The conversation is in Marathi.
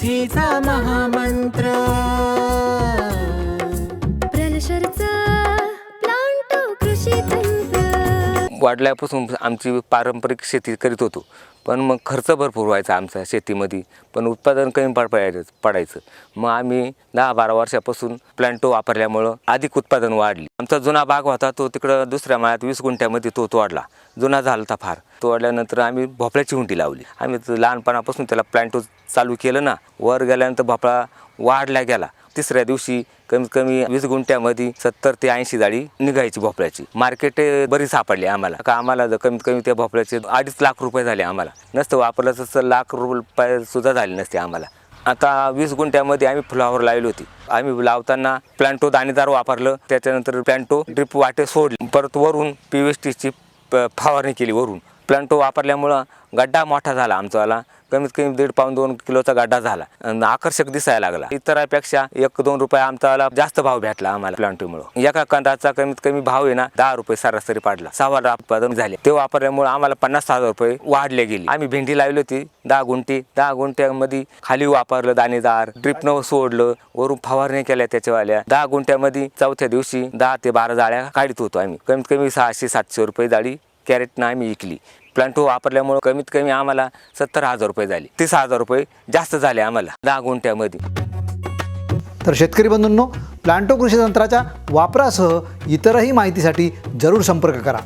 体在 वाढल्यापासून आमची पारंपरिक शेती करीत होतो. पण मग खर्च भरपूर व्हायचा आमचा शेतीमध्ये. पण उत्पादन कमी पड पडायचं पडायचं. मग आम्ही दहा बारा वर्षापासून प्लॅन्टो वापरल्यामुळं अधिक उत्पादन वाढली. आमचा जुना बाग होता तो तिकडं दुसऱ्या माळ्यात वीस गुंठ्यामध्ये तो तोडला. जुना झाला होता फार. तोडल्यानंतर आम्ही भोपळ्याची हुंडी लावली. आम्ही लहानपणापासून त्याला प्लॅन्टो चालू केलं ना. वर गेल्यानंतर भोपळा वाढला गेला. तिसऱ्या दिवशी कमीत कमी वीस गुंठ्यामध्ये सत्तर ते ऐंशी जाळी निघायची भोपळ्याची. मार्केट बरी सापडली आम्हाला. का आम्हाला जर कमीत कमी त्या भोपळ्याचे अडीच लाख रुपये झाले आम्हाला. नसतं वापरलं तसं लाख रुपये सुद्धा झाले नसते आम्हाला. आता वीस गुंठ्यामध्ये आम्ही फुलावर लावली होती. आम्ही लावताना प्लॅन्टो दाणेदार वापरलं. त्याच्यानंतर प्लॅन्टो ड्रिप वाटे सोडली. परत वरून पी व्ही टीची फवारणी केली वरून. प्लॅन्टो वापरल्यामुळं गड्डा मोठा झाला आमचावाला कमीत कमी दीड पाऊन दोन किलोचा गड्डा झाला. आणि आकर्षक दिसायला लागला. इतरापेक्षा एक दोन रुपये आमचावाला जास्त भाव भेटला आम्हाला प्लांटोमुळे. एका कंदाचा कमीत कमी भाव आहे ना दहा रुपये सरासरी पाडला. सहा उत्पादन झाले. ते वापरल्यामुळे आम्हाला पन्नास हजार रुपये वाढले गेले. आम्ही भेंडी लावली होती दहा गुंठी. दहा गुंठ्यामध्ये खाली वापरलं दाणेदार ड्रिपनं सोडलं वरून फवारणी केल्या त्याच्यावाल्या. दहा गुंठ्यामध्ये चौथ्या दिवशी दहा ते बारा जाळ्या काढत होतो आम्ही. कमीत कमी सहाशे सातशे रुपये जाळी कॅरेटनं आम्ही विकली. प्लांटो हो वापरल्यामुळं कमीत कमी आम्हाला सत्तर हजार रुपये झाले. तीस हजार रुपये जास्त झाले आम्हाला दहा गुंठ्यामध्ये. तर शेतकरी बंधूंनो प्लांटो हो कृषी तंत्राच्या वापरासह इतरही माहितीसाठी जरूर संपर्क करा.